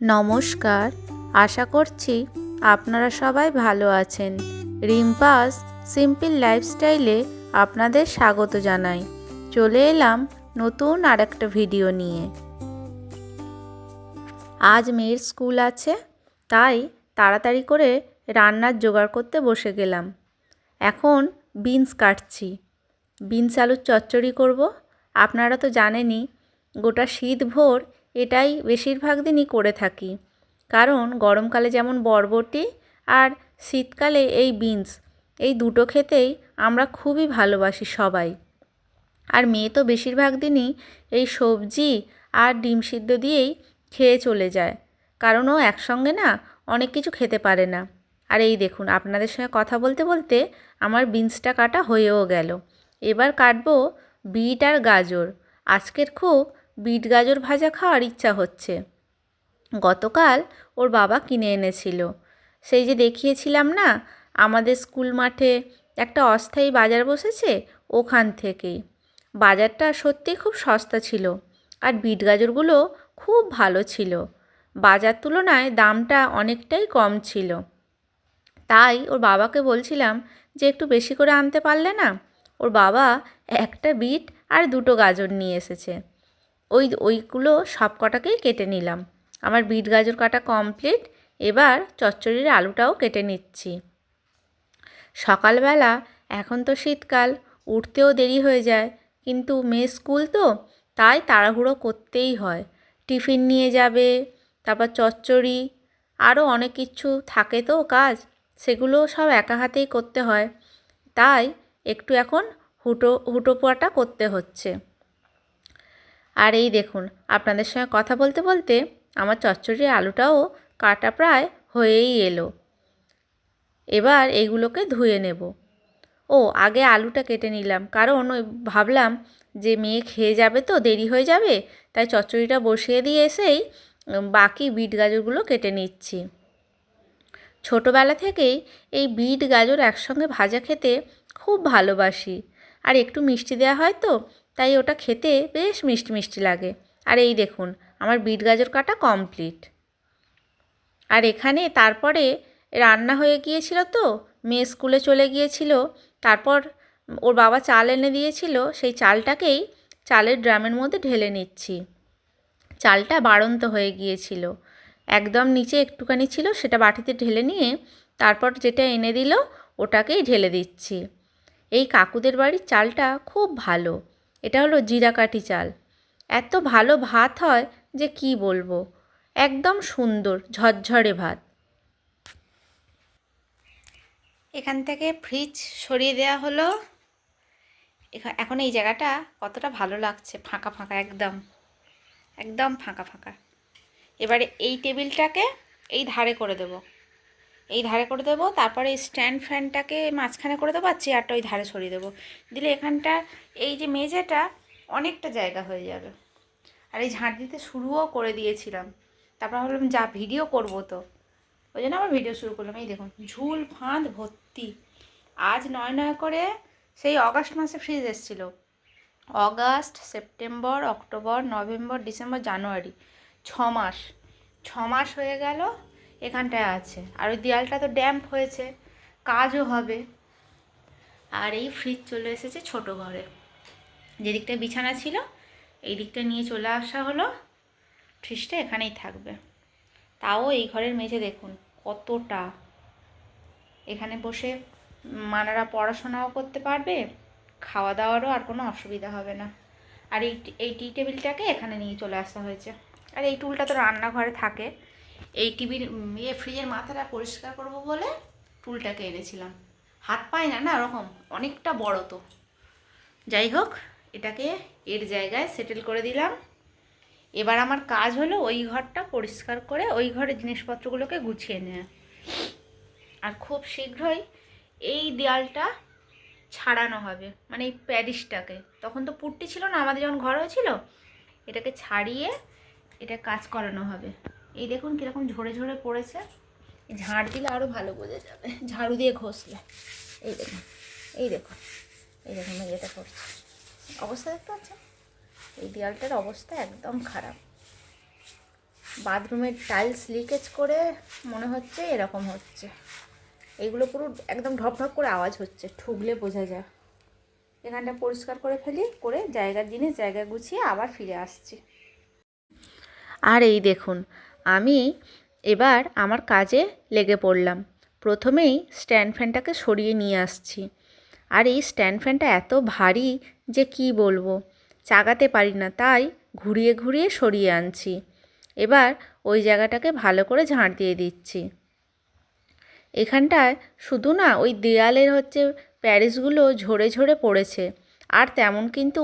নমস্কার। আশা করছি আপনারা সবাই ভালো আছেন। রিম্পাস সিম্পল লাইফস্টাইলে আপনাদের স্বাগত জানাই। চলে এলাম নতুন আর একটা ভিডিও নিয়ে। আজ মেয়ের স্কুল আছে, তাই তাড়াতাড়ি করে রান্নার জোগাড় করতে বসে গেলাম। এখন বিনস কাটছি। বিনস আলুর চচ্চড়ি করব। আপনারা তো জানেনই, গোটা শীত ভোর এটাই বেশিরভাগ দিনই করে থাকি। কারণ গরমকালে যেমন বরবটি আর শীতকালে এই বিনস, এই দুটো খেতেই আমরা খুবই ভালোবাসি সবাই। আর মেয়ে তো বেশিরভাগ দিনই এই সবজি আর ডিম সিদ্ধ দিয়েই খেয়ে চলে যায়। কারণ ও একসঙ্গে না অনেক কিছু খেতে পারে না। আর এই দেখুন, আপনাদের সঙ্গে কথা বলতে বলতে আমার বিনসটা কাটা হয়েও গেল। এবার কাটবো বিট আর গাজর। আজকের খুব বিট গাজর ভাজা খাওয়ার ইচ্ছা হচ্ছে। গতকাল ওর বাবা কিনে এনেছিল। সেই যে দেখিয়েছিলাম না, আমাদের স্কুল মাঠে একটা অস্থায়ী বাজার বসেছে ওখান থেকেই। বাজারটা সত্যিই খুব সস্তা ছিল আর বিট গাজরগুলো খুব ভালো ছিল। বাজার তুলনায় দামটা অনেকটাই কম ছিল। তাই ওর বাবাকে বলছিলাম যে একটু বেশি করে আনতে পারলে না, ওর বাবা একটা বিট আর দুটো গাজর নিয়ে এসেছে। ওই, ওইগুলো সব কটাকেই কেটে নিলাম। আমার বিট গাজর কাটা কমপ্লিট এবার চচ্চড়ির আলুটাও কেটে নিচ্ছি। সকালবেলা, এখন তো শীতকাল, উঠতেও দেরি হয়ে যায়, কিন্তু মেয়ে স্কুল তো, তাই তাড়াহুড়ো করতেই হয়। টিফিন নিয়ে যাবে, তারপর চচ্চড়ি আরও অনেক কিছু থাকে তো কাজ, সেগুলো সব একা হাতেই করতে হয়। তাই একটু এখন হুটো হুটো পোয়াটা করতে হচ্ছে। আর এই দেখুন, আপনাদের সঙ্গে কথা বলতে বলতে আমার চচ্চড়ির আলুটাও কাটা প্রায় হয়েই এলো। এবার এইগুলোকে ধুয়ে নেব। ও, আগে আলুটা কেটে নিলাম, কারণ ওই ভাবলাম যে মেয়ে খেয়ে যাবে তো, দেরি হয়ে যাবে, তাই চচ্চড়িটা বসিয়ে দিয়ে এসেই বাকি বিট গাজরগুলো কেটে নিচ্ছি। ছোটোবেলা থেকেই এই বিট গাজর একসঙ্গে ভাজা খেতে খুব ভালোবাসি। আর একটু মিষ্টি দেওয়া হয় তো তাই ওটা খেতে বেশ মিষ্টি মিষ্টি লাগে। আর এই দেখুন, আমার বিট গাজর কাটা কমপ্লিট আর এখানে তারপরে রান্না হয়ে গিয়েছিল তো, মেয়ে স্কুলে চলে গিয়েছিল, তারপর ওর বাবা চাল এনে দিয়েছিল, সেই চালটাকেই চালের ড্রামের মধ্যে ঢেলে নিচ্ছি। চালটা বাড়ন্ত হয়ে গিয়েছিল। একদম নিচে একটুখানি ছিল, সেটা বাটিতে ঢেলে নিয়ে তারপর যেটা এনে দিল, ওটাকেই ঢেলে দিচ্ছি। এই কাকুদের বাড়ির চালটা খুব ভালো। এটা হলো জিরাকাঠি চাল। এত ভালো ভাত হয় যে কি বলব? একদম সুন্দর, ঝরঝরে ভাত। এখান থেকে ফ্রিজ সরিয়ে দেওয়া হলো। এখন এই জায়গাটা কতটা ভালো লাগছে, ফাঁকা ফাঁকা একদম। একদম ফাঁকা ফাঁকা। এবারে এই টেবিলটাকে এই ধারে করে দেব। এই ধারে করে দেবো, তারপরে স্ট্যান্ড ফ্যানটাকে মাঝখানে করে দেবো আর চেয়ারটা ওই ধারে সরিয়ে দেবো। দিলে এখানটা, এই যে মেঝেটা অনেকটা জায়গা হয়ে যাবে। আর এই ঝাঁট দিতে শুরুও করে দিয়েছিলাম। তারপর ভাবলাম যা ভিডিও করব তো। ওই জন্য আবার ভিডিও শুরু করলাম। এই দেখুন, ঝুল ফাঁদ ভর্তি। আজ নয় নয় করে সেই অগাস্ট মাসে ফ্রিজ এসেছিল। August, September, October, November, December, January. ছ মাস। ছ মাস হয়ে গেল এখানটায় আছে। আর ওই দেয়ালটা তো ড্যাম্প হয়েছে, কাজও হবে। আর এই ফ্রিজ চলে এসেছে ছোট ঘরে। যেদিকটা বিছানা ছিল, এই দিকটা নিয়ে চলে আসা হলো। ফ্রিজটা এখানেই থাকবে। তাও এই ঘরের মেঝে দেখুন, কতটা। এখানে বসে মানারা পড়াশোনাও করতে পারবে খাওয়া দাওয়ারও আর কোনো অসুবিধা হবে না। আর এই এই টি টেবিলটাকে এখানে নিয়ে চলে আসা হয়েছে। আর এই টুলটা তো রান্নাঘরে থাকে। এই টিভির ইয়ে ফ্রিজের মাথাটা পরিষ্কার করব বলে টুলটাকে এনেছিলাম। হাত পায় না না ওরকম, অনেকটা বড় তো। যাই হোক, এটাকে এর জায়গায় সেটেল করে দিলাম। এবার আমার কাজ হলো ওই ঘরটা পরিষ্কার করে ওই ঘরের জিনিসপত্রগুলোকে গুছিয়ে নেওয়া আর খুব শীঘ্রই এই দেয়ালটা ছাড়ানো হবে মানে এই প্যারিসটাকে। তখন তো পুট্টি ছিল না, আমাদের যখন ঘর হয়েছিল, এটাকে ছাড়িয়ে এটা কাজ করানো হবে। এই দেখুন কীরকম ঝরে ঝরে পড়েছে। ঝাড় দিলে আরও ভালো বোঝা যাবে। ঝাড়ু দিয়ে ঘষলে। এই দেখুন এই দেখুন এই দেখুন মেয়েটা করছে। অবস্থা দেখতে পাচ্ছেন? এই দেয়ালটার অবস্থা একদম খারাপ। বাথরুমের টাইলস লিকেজ করে মনে হচ্ছে এরকম হচ্ছে। এইগুলো পুরো একদম ঢপ ঢপ করে আওয়াজ হচ্ছে, ঠুকলে বোঝা যায়। এখানটা পরিষ্কার করে ফেলি, করে জায়গার জিনিস জায়গায় গুছিয়ে আবার ফিরে আসছি। আর এই দেখুন আমি এবার আমার কাজে লেগে পড়লাম। প্রথমেই স্ট্যান্ড ফ্যানটাকে সরিয়ে নিয়ে আসছি। আর এই স্ট্যান্ড ফ্যানটা এত ভারী যে কি বলব? চাগাতে পারি না, তাই ঘুরিয়ে ঘুরিয়ে সরিয়ে আনছি। এবার ওই জায়গাটাকে ভালো করে ঝাঁট দিয়ে দিচ্ছি। এখানটায় শুধু না, ওই দেয়ালের হচ্ছে প্যারিসগুলো ঝরে ঝরে পড়েছে। আর তেমন কিন্তু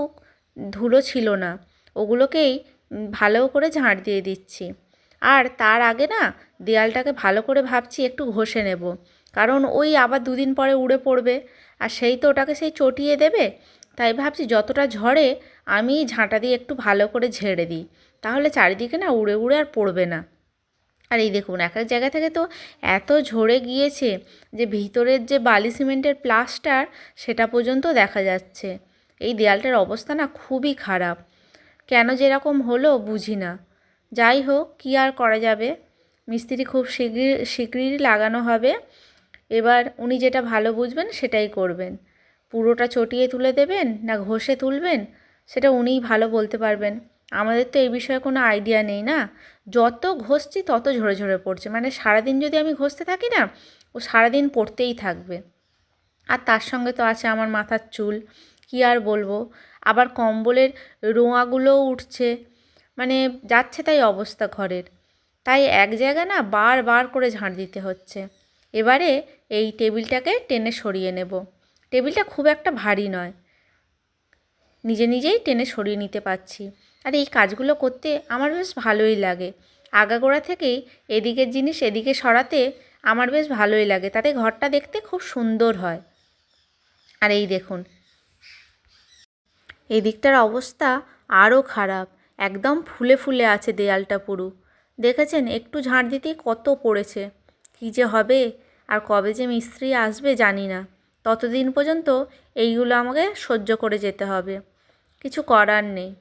ধুলো ছিল না। ওগুলোকেই ভালো করে ঝাঁট দিয়ে দিচ্ছি। আর তার আগে না দেয়ালটাকে ভালো করে ভাবছি একটু ঘষে নেব। কারণ ওই আবার দুদিন পরে উড়ে পড়বে। আর সেই তো ওটাকে সেই চটিয়ে দেবে। তাই ভাবছি যতটা ঝড়ে আমি ঝাঁটা দিয়ে একটু ভালো করে ঝেড়ে দিই। তাহলে চারিদিকে না উড়ে উড়ে আর পড়বে না। আর এই দেখুন, এক এক জায়গা থেকে তো এত ঝরে গিয়েছে যে ভিতরের যে বালি সিমেন্টের প্লাস্টার সেটা পর্যন্ত দেখা যাচ্ছে। এই দেয়ালটার অবস্থা না খুবই খারাপ। কেন যেরকম হলো বুঝি না। যাই হোক, কী আর করা যাবে? মিস্ত্রি খুব শীঘ্রই শীঘ্রই লাগানো হবে। এবার উনি যেটা ভালো বুঝবেন সেটাই করবেন। পুরোটা চটিয়ে তুলে দেবেন না ঘষে তুলবেন? সেটা উনিই ভালো বলতে পারবেন। আমাদের তো এই বিষয়ে কোনো আইডিয়া নেই না? যত ঘষছি তত ঝরে ঝরে পড়ছে। মানে সারাদিন যদি আমি ঘষতে থাকি না, ও সারাদিন পড়তেই থাকবে। আর তার সঙ্গে তো আছে আমার মাথার চুল। কী আর বলব? আবার কম্বলের রোঁয়াগুলোও উঠছে। মানে যাচ্ছে তাই অবস্থা ঘরের। তাই এক জায়গা না বারবার করে ঝাঁট দিতে হচ্ছে। এবারে এই টেবিলটাকে টেনে সরিয়ে নেব। টেবিলটা খুব একটা ভারী নয়। নিজে নিজেই টেনে সরিয়ে নিতে পারছি। আর এই কাজগুলো করতে আমার বেশ ভালোই লাগে। আগাগোড়া থেকেই এদিকের জিনিস এদিকে সরাতে আমার বেশ ভালোই লাগে। তাতে ঘরটা দেখতে খুব সুন্দর হয়। আর এই দেখুন এই দিকটার অবস্থা আরও খারাপ। একদম ফুলে ফুলে আছে দেয়ালটা পুরো। দেখেছেন? একটু ঝাঁট দিতেই কত পড়েছে। কী যে হবে? আর কবে যে মিস্ত্রি আসবে জানি না। ততদিন পর্যন্ত এইগুলো আমাকে সহ্য করে যেতে হবে। কিছু করার নেই।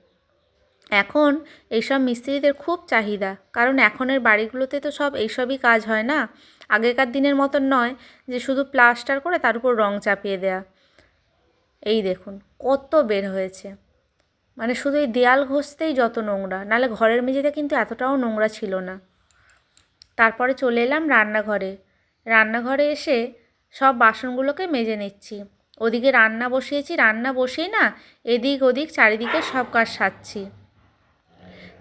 এখন এইসব মিস্ত্রিদের খুব চাহিদা। কারণ এখনের বাড়িগুলোতে তো সব এইসবই কাজ হয় না। আগেকার দিনের মতন নয় যে শুধু প্লাস্টার করে তার উপর রং চাপিয়ে দেয়া। এই দেখুন, কত বের হয়েছে। মানে শুধু এই দেয়াল ঘষতেই যত নোংরা, নাহলে ঘরের মেঝেতে কিন্তু এতটাও নোংরা ছিল না। তারপরে চলে এলাম রান্নাঘরে। রান্নাঘরে এসে সব বাসনগুলোকে মেজে নিচ্ছি। ওদিকে রান্না বসিয়েছি, রান্না বসিয়ে না এদিক ওদিক চারিদিকে সব কাজ সারছি।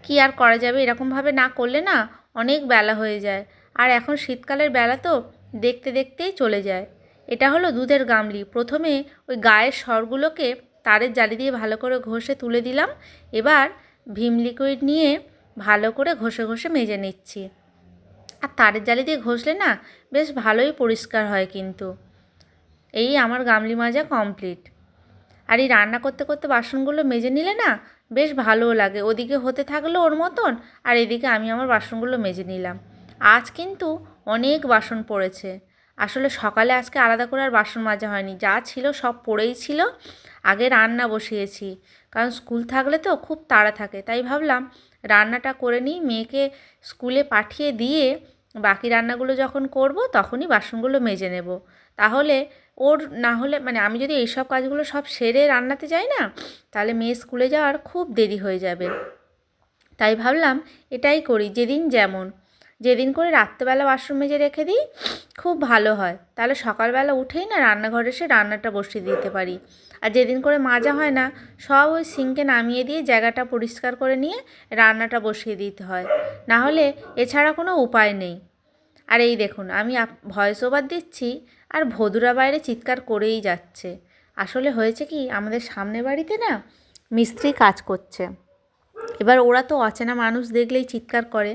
কী আর করা যাবে, এরকমভাবে না করলে না অনেক বেলা হয়ে যায়। আর এখন শীতকালের বেলা তো দেখতে দেখতেই চলে যায়। এটা হলো দুধের গামলি। প্রথমে ওই গায়ের স্বরগুলোকে তারের জালি দিয়ে ভালো করে ঘষে তুলে দিলাম। এবার ভীম লিকুইড নিয়ে ভালো করে ঘষে ঘষে মেজে নিচ্ছি। আর তারের জালি দিয়ে ঘষলে না বেশ ভালোই পরিষ্কার হয় কিন্তু। এই আমার গামলি মাজা কমপ্লিট আর এই রান্না করতে করতে বাসনগুলো মেজে নিলে না বেশ ভালোও লাগে। ওদিকে হতে থাকল ওর মতন, আর এদিকে আমি আমার বাসনগুলো মেজে নিলাম। আজ কিন্তু অনেক বাসন পড়েছে। আসলে সকালে আজকে আলাদা করে আর বাসন মাজা হয়নি। যা ছিল সব পড়েই ছিল। আগে রান্না বসিয়েছি। কারণ স্কুল থাকলে তো খুব তাড়া থাকে। তাই ভাবলাম রান্নাটা করে নিই। মেয়েকে স্কুলে পাঠিয়ে দিয়ে বাকি রান্নাগুলো যখন করব তখনই বাসনগুলো মেজে নেব। তাহলে ওর না হলে মানে আমি যদি এইসব কাজগুলো সব সেরে রান্নাতে যাই না, তাহলে মেয়ে স্কুলে যাওয়ার খুব দেরি হয়ে যাবে। তাই ভাবলাম এটাই করি, যেদিন যেমন। যেদিন করে রাত্রেবেলা বাসন মেজে রেখে দিই, খুব ভালো হয়। তাহলে সকালবেলা উঠেই না রান্নাঘরে এসে রান্নাটা বসিয়ে দিতে পারি। আর যেদিন করে মাজা হয় না, সব ওই সিঙ্কে নামিয়ে দিয়ে জায়গাটা পরিষ্কার করে নিয়ে রান্নাটা বসিয়ে দিতে হয়। না হলে এছাড়া কোনো উপায় নেই। আর এই দেখুন, আমি ভয়েস ওভার দিচ্ছি আর ভদুরা বাইরে চিৎকার করেই যাচ্ছে। আসলে হয়েছে কি, আমাদের সামনে বাড়িতে না মিস্ত্রি কাজ করছে। এবার ওরা তো অচেনা মানুষ দেখলেই চিৎকার করে।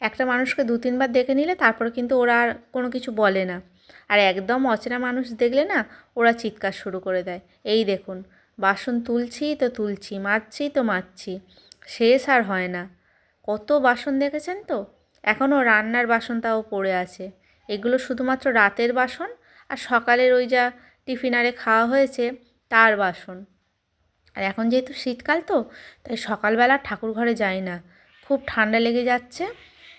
একটা মানুষকে দু তিনবার দেখে নিলে তারপরে কিন্তু ওরা আর কোনো কিছু বলে না। আর একদম অচেনা মানুষ দেখলে না, ওরা চিৎকার শুরু করে দেয়। এই দেখুন, বাসন তুলছি তো তুলছি, মাজছি তো মাজছি, শেষ আর হয় না। কত বাসন দেখেছেন তো? এখনও রান্নার বাসন তাও পড়ে আছে। এগুলো শুধুমাত্র রাতের বাসন আর সকালের ওই যা টিফিনারে খাওয়া হয়েছে, তার বাসন। আর এখন যেহেতু শীতকাল তো, তাই সকালবেলা ঠাকুর ঘরে যাই না। খুব ঠান্ডা লেগে যাচ্ছে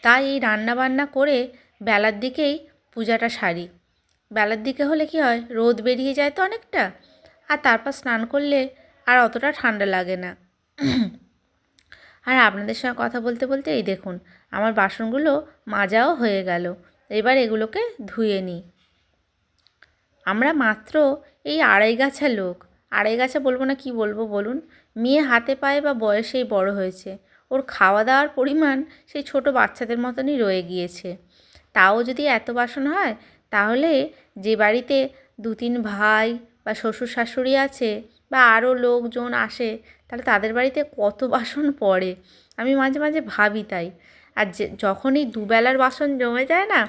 তাই এই রান্নাবান্না করে বেলার দিকেই পূজাটা সারি। বেলার দিকে হলে কি হয়, রোদ বেরিয়ে যায় তো অনেকটা, আর তারপর স্নান করলে আর অতটা ঠান্ডা লাগে না। আর আপনাদের সঙ্গে কথা বলতে বলতে এই দেখুন, আমার বাসনগুলো মাজাও হয়ে গেল। এবার এগুলোকে ধুয়ে নিই। আমরা মাত্র এই আড়াই গাছা লোক। আড়াই গাছা বলব না কি বলব বলুন, মেয়ে হাতে পায়ে বা বয়সেই বড় হয়েছে। ওর খাওয়া দাওয়ার পরিমাণ সেই ছোট বাচ্চাদের মতনই রয়ে গিয়েছে। তাও যদি এত বাসন হয়, তাহলে যে বাড়িতে দু তিন ভাই বা শ্বশুর শাশুড়ি আছে বা আরও লোকজন আসে, তাহলে তাদের বাড়িতে কত বাসন পড়ে? আমি মাঝে মাঝে ভাবি তাই। আর যে, যখনই দুবেলার বাসন জমে যায় না,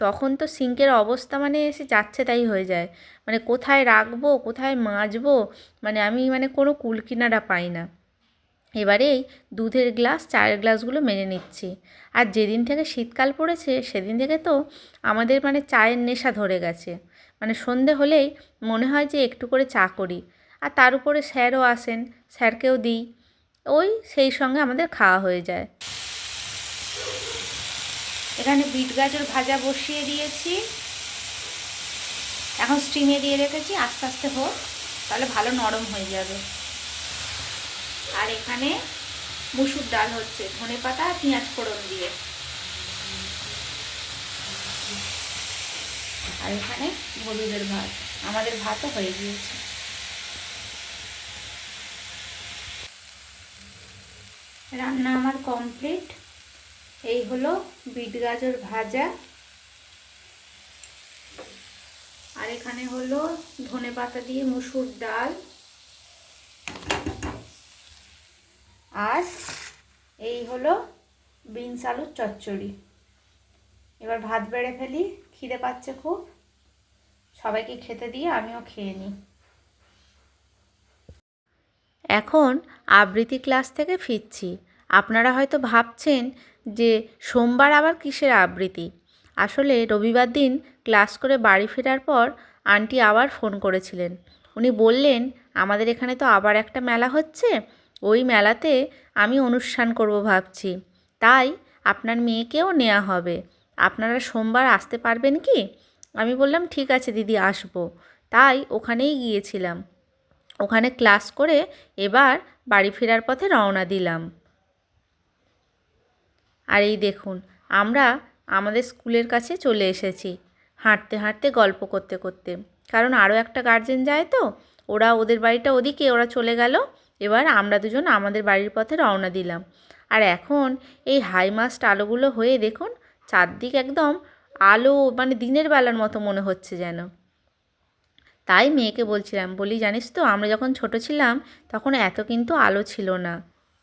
তখন তো সিঙ্কের অবস্থা মানে এসে যাচ্ছে তাই হয়ে যায়। মানে কোথায় রাখব, কোথায় মাজবো মানে আমি মানে কোনো কুল কিনারা পাই না। এবারেই দুধের গ্লাস, চায়ের গ্লাসগুলো মেনে নিচ্ছি। আর যেদিন থেকে শীতকাল পড়েছে, সেদিন থেকে তো আমাদের মানে চায়ের নেশা ধরে গেছে। মানে সন্ধে হলেই মনে হয় যে একটু করে চা করি। আর তার উপরে স্যারও আসেন, স্যারকেও দিই। ওই সেই সঙ্গে আমাদের খাওয়া হয়ে যায়। এখানে বিট গাজর ভাজা বসিয়ে দিয়েছি। এখন স্টিমে দিয়ে রেখেছি, আস্তে আস্তে হোক, তাহলে ভালো নরম হয়ে যাবে। আর এখানে মুসুর ডাল হচ্ছে, ধনে পাতা পেঁয়াজ ফোড়ন দিয়ে। আর এখানে হলুদের ভাত, আমাদের ভাতও হয়ে গিয়েছে। রান্না আমার কমপ্লিট। এই হলো বিট গাজর ভাজা। আর এখানে হলো ধনে পাতা দিয়ে মুসুর ডাল। আর এই হলো বিনস আলুর চচ্চড়ি। এবার ভাত বেড়ে ফেলি, খিদে পাচ্ছে খুব। সবাইকে খেতে দিয়ে আমিও খেয়ে নিই। এখন আবৃত্তি ক্লাস থেকে ফিরছি। আপনারা হয়তো ভাবছেন যে সোমবার আবার কিসের আবৃত্তি? আসলে রবিবার দিন ক্লাস করে বাড়ি ফেরার পর আন্টি আবার ফোন করেছিলেন। উনি বললেন, আমাদের এখানে তো আবার একটা মেলা হচ্ছে ওই মেলাতে আমি অনুষ্ঠান করব ভাবছি। তাই আপনার মেয়েকেও নেওয়া হবে। আপনারা সোমবার আসতে পারবেন কি? আমি বললাম, ঠিক আছে দিদি, আসব। তাই ওখানেই গিয়েছিলাম। ওখানে ক্লাস করে এবার বাড়ি ফেরার পথে রওনা দিলাম। আর এই দেখুন, আমরা আমাদের স্কুলের কাছে চলে এসেছি, হাঁটতে হাঁটতে, গল্প করতে করতে। কারণ আরও একটা গার্জেন যায় তো, ওরা ওদের বাড়িটা ওদিকে, ওরা চলে গেল। এবার আমরা দুজন আমাদের বাড়ির পথে রওনা দিলাম। আর এখন এই হাই মাস্ট আলোগুলো হয়ে দেখুন, চারদিক একদম আলো মানে দিনের বেলার মতো মনে হচ্ছে যেন। তাই মেয়েকে বলছিলাম, বলি, জানিস তো, আমরা যখন ছোট ছিলাম, তখন এত কিন্তু আলো ছিল না।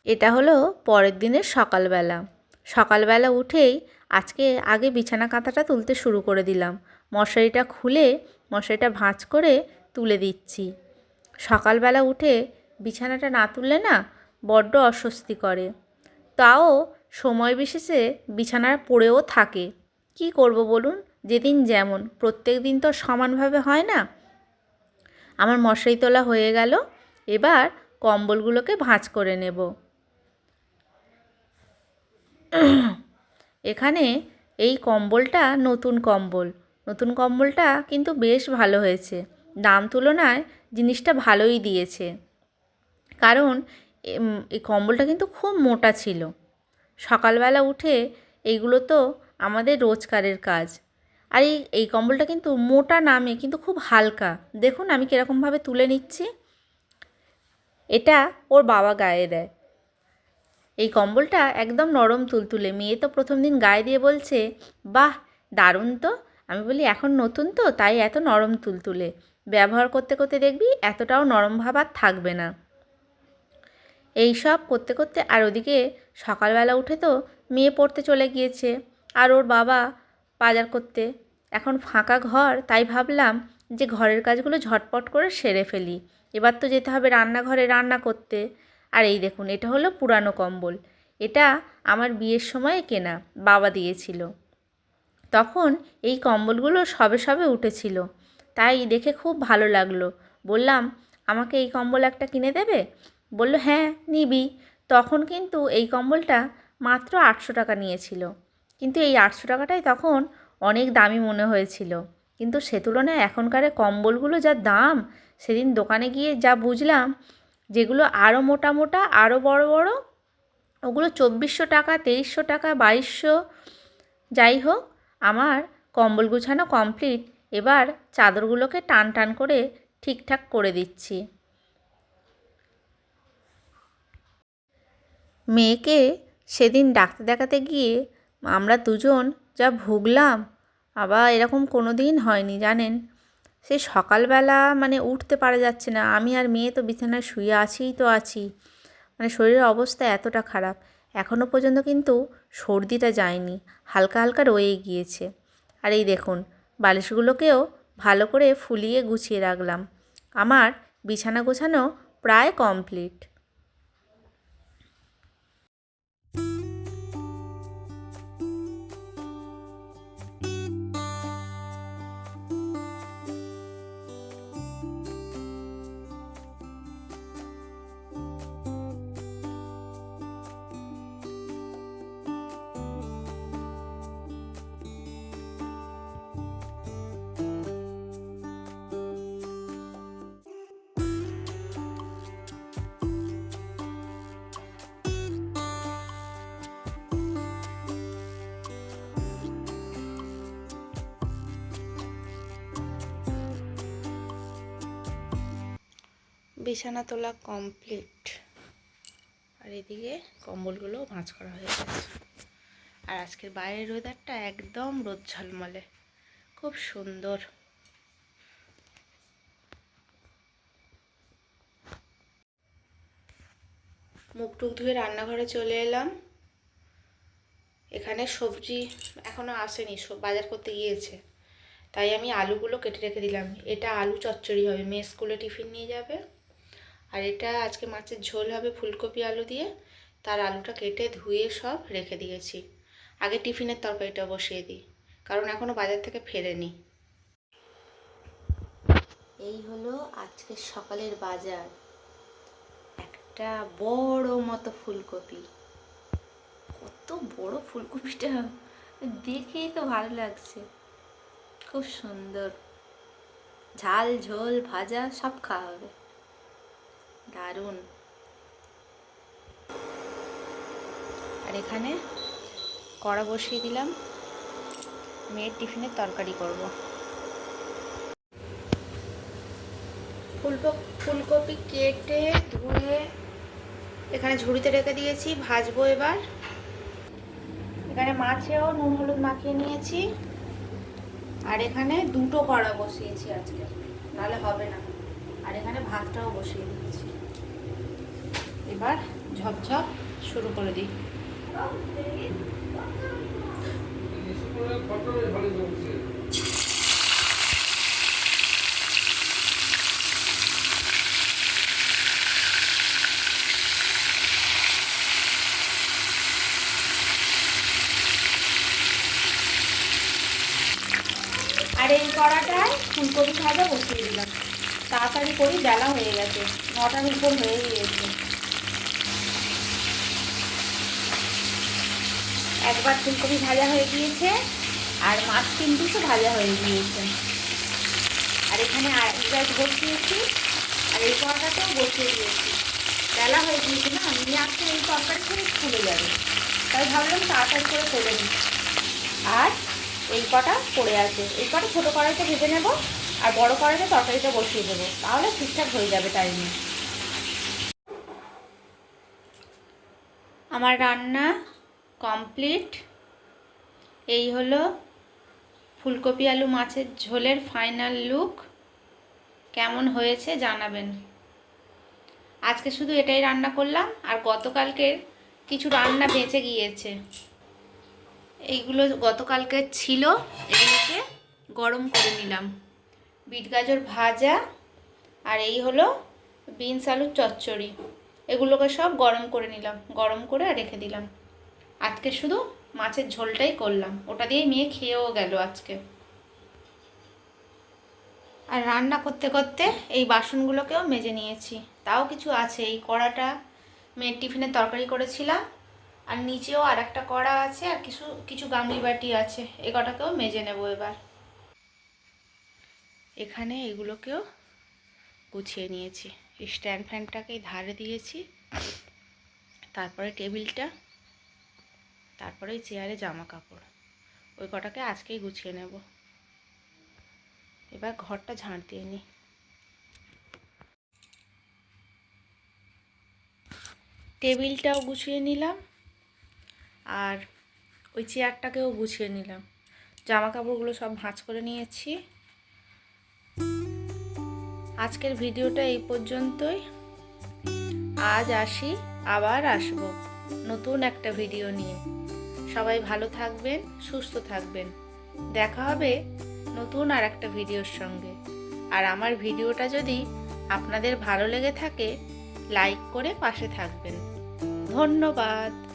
এটা হলো পরের দিনের সকালবেলা। সকালবেলা উঠেই আজকে আগে বিছানা কাঁথাটা তুলতে শুরু করে দিলাম। মশারিটা খুলে, মশারিটা ভাঁজ করে তুলে দিচ্ছি। সকালবেলা উঠে বিছানাটা না তুললে না বড্ড অস্বস্তি করে। তাও সময় বিশেষে বিছানা পড়েও থাকে। কি করব বলুন? যেদিন যেমন, প্রত্যেক দিন তো সমানভাবে হয় না। আমার মশারি তোলা হয়ে গেল, এবার কম্বলগুলোকে ভাঁজ করে নেব। এখানে এই কম্বলটা নতুন কম্বল। নতুন কম্বলটা কিন্তু বেশ ভালো হয়েছে। দাম তুলনায় জিনিসটা ভালোই দিয়েছে। কারণ এই কম্বলটা কিন্তু খুব মোটা ছিল। সকালবেলা উঠে এইগুলো তো আমাদের রোজকারের কাজ। আর এই এই কম্বলটা কিন্তু মোটা নামে কিন্তু খুব হালকা। দেখুন আমি কীরকমভাবে তুলে নিচ্ছি। এটা ওর বাবা গায়ে দেয়। এই কম্বলটা একদম নরম তুলতুলে। মেয়ে তো প্রথম দিন গায়ে দিয়ে বলছে, বাহ, দারুণ তো। আমি বলি, এখন নতুন তো, তাই এত নরম তুলতুলে। ব্যবহার করতে করতে দেখবি, এতটাও নরম ভাব আর থাকবে না। এই সব করতে করতে আর ওদিকে সকালবেলা উঠে তো মেয়ে পড়তে চলে গিয়েছে আর ওর বাবা বাজার করতে। এখন ফাঁকা ঘর, তাই ভাবলাম যে ঘরের কাজগুলো ঝটপট করে সেরে ফেলি। এবার তো যেতে হবে রান্নাঘরে রান্না করতে। আর এই দেখুন, এটা হলো পুরানো কম্বল। এটা আমার বিয়ের সময় কেনা বাবা দিয়েছিল। তখন এই কম্বলগুলো সবে সবে উঠেছিল। তাই দেখে খুব ভালো লাগল। বললাম, আমাকে এই কম্বল একটা কিনে দেবে? বলল হ্যাঁ নিবি। তখন কিন্তু এই কম্বলটা মাত্র আটশো টাকা নিয়েছিল। কিন্তু এই আটশো টাকাটাই তখন অনেক দামি মনে হয়েছিল। কিন্তু সে তুলনায় এখনকার কম্বলগুলো যা দাম, সেদিন দোকানে গিয়ে যা বুঝলাম, যেগুলো আরও মোটা মোটা আরও বড় বড়, ওগুলো চব্বিশশো টাকা, তেইশশো টাকা, বাইশশো, যাই হোক, আমার কম্বল গুছানো কমপ্লিট, এবার চাদরগুলোকে টান টান করে ঠিকঠাক করে দিচ্ছি। মেয়েকে সেদিন ডাক্তার দেখাতে গিয়ে আমরা দুজন যা ভুগলাম, আবার এরকম কোনো দিন হয়নি, জানেন? সে সকালবেলা মানে উঠতে পারা যাচ্ছে না। আমি আর মেয়ে তো বিছানায় শুয়ে আছিই তো আছি। মানে শরীরের অবস্থা এতটা খারাপ। এখনও পর্যন্ত কিন্তু সর্দিটা যায়নি। হালকা হালকা রয়ে গিয়েছে। আর এই দেখুন, বালিশগুলোকেও ভালো করে ফুলিয়ে গুছিয়ে রাখলাম। আমার বিছানা গোছানো প্রায় কমপ্লিট। বিছানা তোলা কমপ্লিট আর এদিকে কম্বলগুলো ভাঁজ করা হয়ে গেছে। আর আজকের বাইরের ওয়েদারটা একদম রোদ ঝলমলে। খুব সুন্দর। মুখ টুক ধুয়ে রান্নাঘরে চলে এলাম। এখানে সবজি এখনও আসেনি বাজার করতে গিয়েছে। তাই আমি আলুগুলো কেটে রেখে দিলাম। এটা আলু চচ্চড়ি হবে। মেয়ে স্কুলে টিফিন নিয়ে যাবে। আর এটা আজকে মাছের ঝোল হবে ফুলকপি আলু দিয়ে। তার আলুটা কেটে ধুয়ে সব রেখে দিয়েছি। আগে টিফিনের তরকারিটা বসিয়ে দিই, কারণ এখনও বাজার থেকে ফেরেনি। এই হলো আজকে সকালের বাজার। একটা বড় মতো ফুলকপি। কত বড় ফুলকপিটা। দেখেই তো ভালো লাগছে। খুব সুন্দর। ঝাল, ঝোল, ভাজা, সব খাওয়া হবে। দারুণ। আর এখানে কড়া বসিয়ে দিলাম। মেয়ের টিফিনের তরকারি করব। ফুলকপি ফুলকপি কেটে ধুয়ে এখানে ঝুড়িতে রেখে দিয়েছি, ভাজবো এবার। এখানে মাছেও নুন, হলুদ মাখিয়ে নিয়েছি। আর এখানে দুটো কড়া বসিয়েছি আজকে, নাহলে হবে না। আর এখানে ভাতটাও বসিয়ে দিয়েছি। এবার ঝপঝপ শুরু করে দিই। আর এই কড়াটায় ফুলকপি ভাজা বসিয়ে দিলাম। তাড়াতাড়ি করি বেলা হয়ে গেছে, নটার উপর হয়ে গিয়েছে। একবার ফুলকপি ভাজা হয়ে গিয়েছে আর মাছ পিসও ভাজা হয়ে গিয়েছে। আর এখানে গ্যাস বসিয়েছি আর এই কড়াটাতেও বসিয়ে দিয়েছি। বেলা হয়ে গিয়েছে না নিয়ে আসতে এই তরকারি থেকে খুলে যাবে। তাই ভাবলাম তাড়াতাড়ি করে করে নিই। আর এই কটা পড়ে আছে। এই কটা ছোটো কড়াইতে ভেজে নেব আর বড় কড়াইতে তরকারিটা বসিয়ে দেবো। তাহলে ঠিকঠাক হয়ে যাবে টাইমে আমার রান্না কমপ্লিট। এই হলো ফুলকপি আলু মাছের ঝোলের ফাইনাল লুক। কেমন হয়েছে জানাবেন। আজকে শুধু এটাই রান্না করলাম, আর গতকালকের কিছু রান্না বেঁচে গিয়েছে। এইগুলো গতকালকে ছিল, এগুলোকে গরম করে নিলাম। বিট গাজর ভাজা, আর এই হলো বিনস আলুর চচ্চড়ি। এগুলোকে সব গরম করে নিলাম, গরম করে রেখে দিলাম। আজকে শুধু মাছের ঝোলটাই করলাম। ওটা দিয়ে মেয়ে খেয়েও গেল আজকে। আর রান্না করতে করতে এই বাসনগুলোকেও মেজে নিয়েছি। তাও কিছু আছে। এই কড়াটা মেয়ের টিফিনের তরকারি করেছিলাম। আর নিচেও আর একটা কড়া আছে আর কিছু কিছু গামলি বাটি আছে। এ কটাকেও মেজে নেব এবার। এখানে এগুলোকেও গুছিয়ে নিয়েছি। স্ট্যান্ড ফ্যানটাকে ধারে দিয়েছি। তারপরে টেবিলটা তারপরে ওই চেয়ারে জামা কাপড় ওই কটাকে আজকেই গুছিয়ে নেব। এবার ঘরটা ঝাঁট দিয়ে নিই টেবিলটাও গুছিয়ে নিলাম আর ওই চেয়ারটাকেও গুছিয়ে নিলাম। জামা কাপড়গুলো সব ভাঁজ করে নিয়েছি। আজকের ভিডিওটা এই পর্যন্তই। আজ আসি, আবার আসব। নতুন একটা ভিডিও নিয়ে। সবাই ভালো থাকবেন, সুস্থ থাকবেন। দেখা হবে নতুন আর একটা ভিডিওর সঙ্গে। আর আমার ভিডিওটা যদি আপনাদের ভালো লেগে থাকে লাইক করে পাশে থাকবেন। ধন্যবাদ।